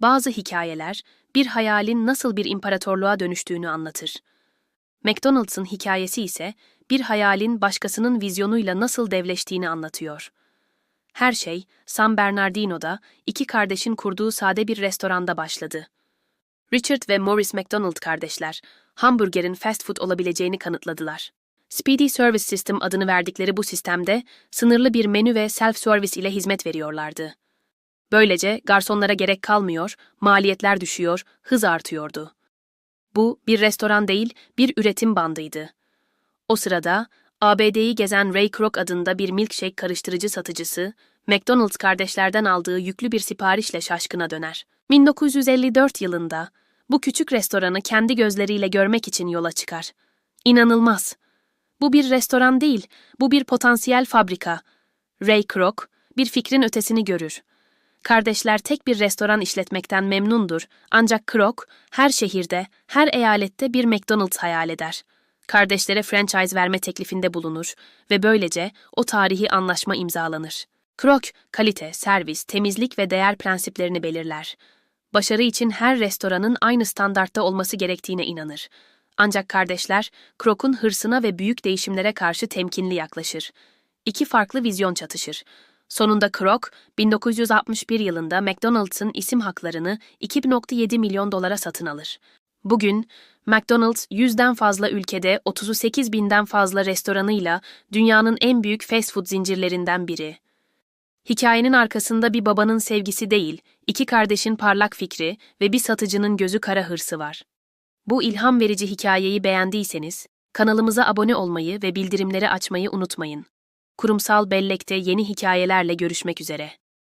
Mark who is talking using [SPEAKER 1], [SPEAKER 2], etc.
[SPEAKER 1] Bazı hikayeler bir hayalin nasıl bir imparatorluğa dönüştüğünü anlatır. McDonald's'ın hikayesi ise bir hayalin başkasının vizyonuyla nasıl devleştiğini anlatıyor. Her şey San Bernardino'da iki kardeşin kurduğu sade bir restoranda başladı. Richard ve Morris McDonald kardeşler, hamburgerin fast food olabileceğini kanıtladılar. Speedy Service System adını verdikleri bu sistemde sınırlı bir menü ve self-service ile hizmet veriyorlardı. Böylece garsonlara gerek kalmıyor, maliyetler düşüyor, hız artıyordu. Bu bir restoran değil, bir üretim bandıydı. O sırada ABD'yi gezen Ray Kroc adında bir milkshake karıştırıcı satıcısı, McDonald's kardeşlerden aldığı yüklü bir siparişle şaşkına döner. 1954 yılında bu küçük restoranı kendi gözleriyle görmek için yola çıkar. İnanılmaz. Bu bir restoran değil, bu bir potansiyel fabrika. Ray Kroc bir fikrin ötesini görür. Kardeşler tek bir restoran işletmekten memnundur ancak Kroc her şehirde, her eyalette bir McDonald's hayal eder. Kardeşlere franchise verme teklifinde bulunur ve böylece o tarihi anlaşma imzalanır. Kroc, kalite, servis, temizlik ve değer prensiplerini belirler. Başarı için her restoranın aynı standartta olması gerektiğine inanır. Ancak kardeşler, Kroc'un hırsına ve büyük değişimlere karşı temkinli yaklaşır. İki farklı vizyon çatışır. Sonunda Kroc, 1961 yılında McDonald's'ın isim haklarını 2.7 milyon dolara satın alır. Bugün, McDonald's 100'den fazla ülkede 38 binden fazla restoranıyla dünyanın en büyük fast food zincirlerinden biri. Hikayenin arkasında bir babanın sevgisi değil, iki kardeşin parlak fikri ve bir satıcının gözü kara hırsı var. Bu ilham verici hikayeyi beğendiyseniz, kanalımıza abone olmayı ve bildirimleri açmayı unutmayın. Kurumsal Bellek'te yeni hikayelerle görüşmek üzere.